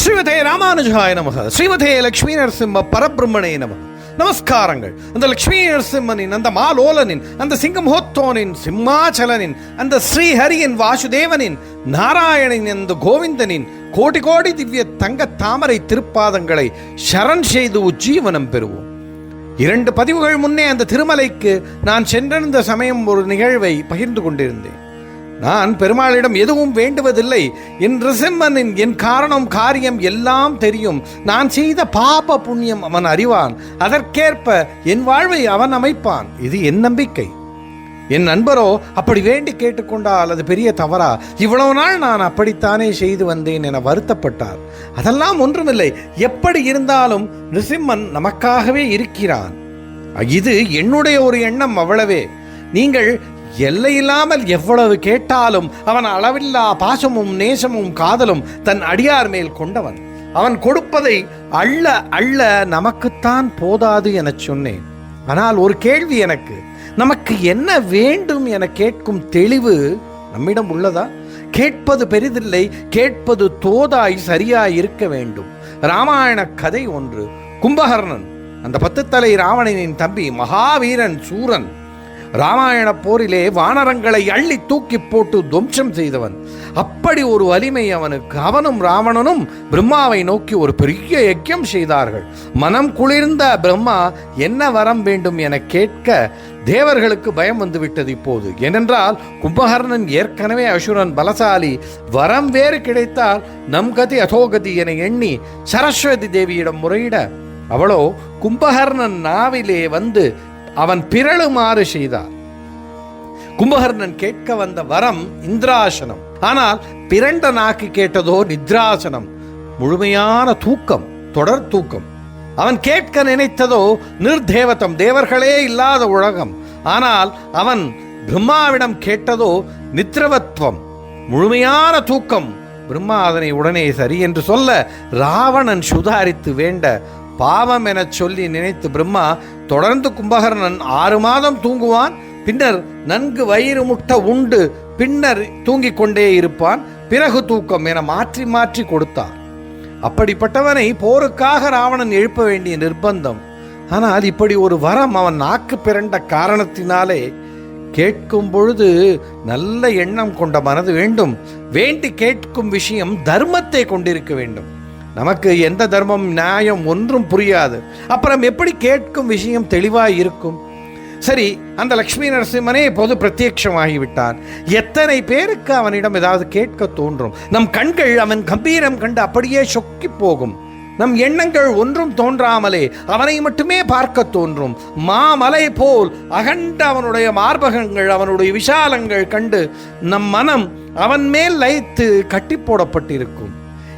ஸ்ரீமதே ராமானுஜாய நமக. ஸ்ரீமதே லக்ஷ்மி நரசிம்ம பரபிரம்மணே நமக. நமஸ்காரங்கள். அந்த லக்ஷ்மி நரசிம்மனின் அந்த மாலோலனின் அந்த சிங்கமோத்தோனின் சிம்மாச்சலனின் அந்த ஸ்ரீஹரியின் வாசுதேவனின் நாராயணனின் அந்த கோவிந்தனின் கோடி கோடி திவ்ய தங்க தாமரை திருப்பாதங்களை சரண் செய்து உஜ்ஜீவனம் பெறுவோம். இரண்டு பதிவுகள் முன்னே அந்த திருமலைக்கு நான் சென்றிருந்த சமயம் ஒரு நிகழ்வை பகிர்ந்து கொண்டிருந்தேன். நான் பெருமாளிடம் எதுவும் வேண்டுவதில்லை. என் ரிசிம்மனின் என் காரணம் காரியம் எல்லாம் தெரியும். நான் செய்த பாப புண்ணியம் அவன் அறிவான். அதற்கேற்ப என் வாழ்வை அவன் அமைப்பான். இது என் நம்பிக்கை. என் நண்பரோ அப்படி வேண்டி கேட்டுக்கொண்டால் அது பெரிய தவறா? இவ்வளவு நாள் நான் அப்படித்தானே செய்து வந்தேன் என வருத்தப்பட்டார். அதெல்லாம் ஒன்றுமில்லை. எப்படி இருந்தாலும் நிருசிம்மன் நமக்காகவே இருக்கிறான். இது என்னுடைய ஒரு எண்ணம் அவ்வளவே. நீங்கள் எல்லையில்லாமல் எவ்வளவு கேட்டாலும் அவன் அளவில்லா பாசமும் நேசமும் காதலும் தன் அடியார் மேல் கொண்டவன். அவன் கொடுப்பதை அள்ள அள்ள நமக்குத்தான் போதாது என சொன்னேன். ஆனால் ஒரு கேள்வி எனக்கு. நமக்கு என்ன வேண்டும் என கேட்கும் தெளிவு நம்மிடம் உள்ளதா? கேட்பது பெரிதில்லை கேட்பது தோதாய் சரியாய் இருக்க வேண்டும். ராமாயண கதை ஒன்று. கும்பகர்ணன் அந்த பத்து தலை ராவணனின் தம்பி மகாவீரன் சூரன் ராமாயண போரிலே வானரங்களை அள்ளி தூக்கி போட்டு துவம்சம் செய்தவன். அப்படி ஒரு வலிமை அவனுக்கு. அவனும் ராவணனும் பிரம்மாவை நோக்கி ஒரு பெரிய யக்கியம் செய்தார்கள். மனம் குளிர்ந்த பிரம்மா என்ன வரம் வேண்டும் என கேட்க தேவர்களுக்கு பயம் வந்துவிட்டது இப்போது. ஏனென்றால் கும்பகர்ணன் ஏற்கனவே அசுரன் பலசாலி. வரம் வேறு கிடைத்தால் நம் கதி அதோகதி என எண்ணி சரஸ்வதி தேவியிடம் முறையிட அவளோ கும்பகர்ணன் நாவிலே வந்து அவன் பிறழுமாறு செய்தார். கும்பகர்ணன் கேட்க வந்த வரம் இந்திராசனம். ஆனால் பிறண்ட நாக்கு கேட்டதோ நித்ராசனம். முழுமையான தூக்கம் தொடர் தூக்கம். அவன் கேட்க நினைத்ததோ நிர்தேவதம் தேவர்களே இல்லாத உலகம். ஆனால் அவன் பிரம்மாவிடம் கேட்டதோ நித்ரவத்வம். முழுமையான தூக்கம். பிரம்மா அதனை உடனே சரி என்று சொல்ல ராவணன் சுதாரித்து வேண்ட பாவம் எனச் சொல்லி நினைத்து பிரம்மா தொடர்ந்து கும்பகர்ணன் ஆறு மாதம் தூங்குவான். பின்னர் நன்கு வயிறு முட்டை உண்டு. பின்னர் தூங்கிக் கொண்டே இருப்பான். பிறகு தூக்கம் என மாற்றி மாற்றி கொடுத்தான் அப்படிப்பட்டவனை போருக்காக ராவணன் எழுப்ப வேண்டிய நிர்பந்தம். ஆனால் இப்படி ஒரு வரம் அவன் நாக்கு பிறண்ட காரணத்தினாலே கேட்கும் பொழுது நல்ல எண்ணம் கொண்ட மனது வேண்டும். வேண்டி கேட்கும் விஷயம் தர்மத்தை கொண்டிருக்க வேண்டும். நமக்கு எந்த தர்மம் நியாயம் ஒன்றும் புரியாது. அப்புறம் எப்படி கேட்கும் விஷயம் தெளிவாக இருக்கும்? சரி அந்த லக்ஷ்மி நரசிம்மனே இப்போது பிரத்யட்சமாகிவிட்டான் எத்தனை பேருக்கு அவனிடம் ஏதாவது கேட்க தோன்றும்? நம் கண்கள் அவன் கம்பீரம் கண்டு அப்படியே சொக்கி போகும். நம் எண்ணங்கள் ஒன்றும் தோன்றாமலே அவனை மட்டுமே பார்க்க தோன்றும். மாமலை போல் அகண்ட அவனுடைய மார்பகங்கள் அவனுடைய விஷாலங்கள் கண்டு நம் மனம் அவன் மேல் லைத்து கட்டி போடப்பட்டிருக்கும்.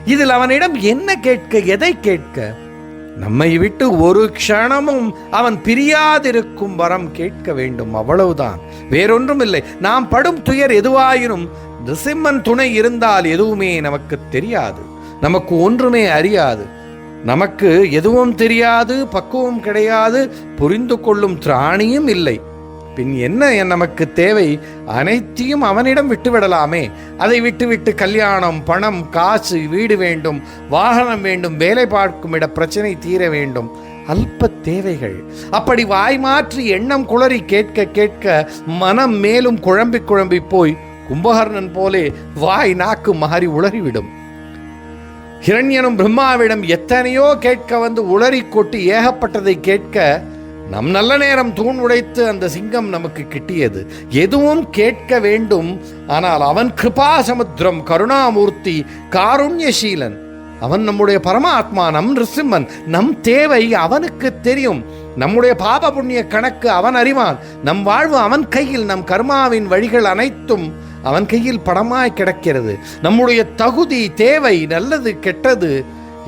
இதில் அவனிடம் என்ன கேட்க எதை கேட்க? நம்மை விட்டு ஒரு க்ஷணமும் அவன் பிரியாதிருக்கும் வரம் கேட்க வேண்டும். அவ்வளவுதான். வேறொன்றும் இல்லை நாம் படும் துயர் எதுவாயினும் நிசிம்மன் துணை இருந்தால் எதுவுமே நமக்கு தெரியாது. நமக்கு ஒன்றுமே அறியாது. நமக்கு எதுவும் தெரியாது பக்குவம் கிடையாது புரிந்து கொள்ளும் திராணியும் இல்லை. பின் என்ன நமக்கு தேவை? அனைத்தையும் அவனிடம் விட்டுவிடலாமே. அதை விட்டுவிட்டு கல்யாணம் பணம் காசு வீடு வேண்டும் வாகனம் வேண்டும் வேலை பார்க்கும் இட பிரச்சனை தீர வேண்டும். அல்ப தேவைகள். அப்படி வாய் மாற்றி எண்ணம் குளறி கேட்க கேட்க மனம் மேலும் குழம்பி குழம்பி போய் கும்பகர்ணன் போலே வாய் நாக்கு மாறி உளறிவிடும். ஹிரண்யனும் பிரம்மாவிடம் எத்தனையோ கேட்க வந்து உளறி கொட்டி ஏகப்பட்டதை கேட்க நம் நல்ல நேரம் தூண் உடைத்து அந்த சிங்கம் நமக்கு கிட்டியது. எதுவும் கேட்க வேண்டும். ஆனால் அவன் கிருபா சமுத்திரம் கருணாமூர்த்தி காருண்யசீலன். அவன் நம்முடைய பரமாத்மா நம் நிருசிம்மன் நம் தேவை அவனுக்கு தெரியும். நம்முடைய பாப புண்ணிய கணக்கு அவன் அறிவான். நம் வாழ்வு அவன் கையில் நம் கர்மாவின் வழிகள் அனைத்தும் அவன் கையில் படமாய் கிடக்கிறது. நம்முடைய தகுதி தேவை நல்லது கெட்டது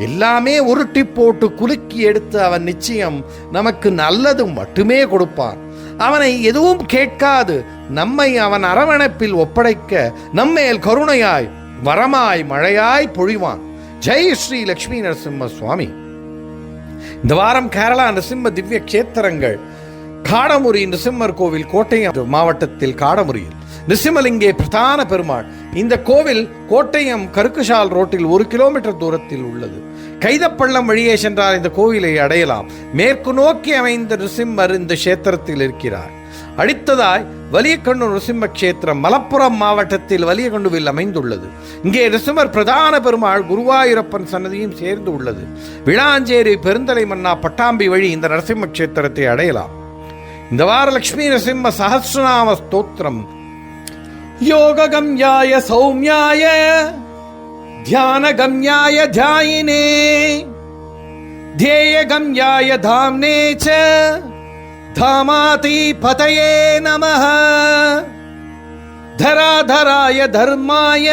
எல்லாமே உருட்டி போட்டு குலுக்கி எடுத்து அவன் நிச்சயம் நமக்கு நல்லது மட்டுமே கொடுப்பான். அவனை எதுவும் கேட்காது. நம்மை அவன் அரவணைப்பில் ஒப்படைக்க நம்மேல் கருணையாய் வரமாய் மழையாய் பொழிவான். ஜெய் ஸ்ரீ லக்ஷ்மி நரசிம்ம சுவாமி. இந்த வாரம் கேரளா நரசிம்ம திவ்ய கஷேத்திரங்கள் காடமுரி நரசிம்மர் கோவில் கோட்டையம் மாவட்டத்தில் காடமுரியில். நிசிமலிங்கே பிரதான பெருமாள். இந்த கோவில் கோட்டயம் கருக்குஷால் ரோட்டில் ஒரு கிலோமீட்டர் தூரத்தில் உள்ளது. கைதப்பள்ளம் வழியே சென்றால் இந்த கோவிலை அடையலாம். மேற்கு நோக்கி அமைந்த நிருசிம்மர் இந்த கஷேத்திரத்தில் இருக்கிறார். அடுத்ததாய் வலியக்கண்ணு நரசிம்ம கஷேத்திரம் மலப்புரம் மாவட்டத்தில் வலியகண்டுவில் அமைந்துள்ளது. இங்கே நரசிம்மர் பிரதான பெருமாள் குருவாயூரப்பன் சன்னதியும் சேர்ந்து உள்ளது. விளாஞ்சேரி பெருந்தலை மன்னா பட்டாம்பி வழி இந்த நரசிம்ம கஷேத்திரத்தை அடையலாம். இந்த வார லக்ஷ்மி நரசிம்ம சஹசிரநாம ஸ்தோத்திரம். யோககம்யாய சௌமியாய ध्यानगम्याय ध्यायिने ध्येयगम्याय धाम्ने च धामातिपतये नमः। धराधराय धर्माय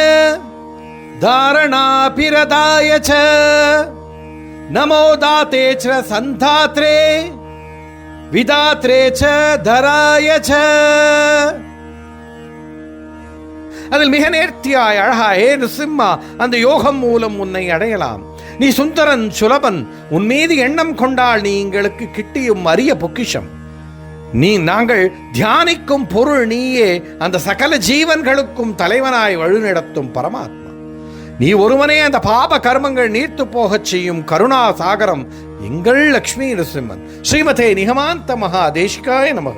धारणापिरदाय च नमो दाते च सन्धात्रे विदात्रे च धराय च அதில் மிக நேர்த்தியாய் அழகாய் ஏ நிருசிம்மா அந்த யோகம் மூலம் உன்னை அடையலாம். நீ சுந்தரன் சுலபன் உன் மீது எண்ணம் கொண்டால் நீ எங்களுக்கு கிட்டியும் அரிய பொக்கிஷம். நீ நாங்கள் தியானிக்கும் பொருள் நீயே அந்த சகல ஜீவன்களுக்கும் தலைவனாய் வழிநடத்தும் பரமாத்மா. நீ ஒருவனே அந்த பாப கர்மங்கள் நீர்த்து போகச் செய்யும் கருணா சாகரம் எங்கள் லக்ஷ்மி நரசிம்மன். ஸ்ரீமதே நிகமாந்த மகா தேசிகாய நமக.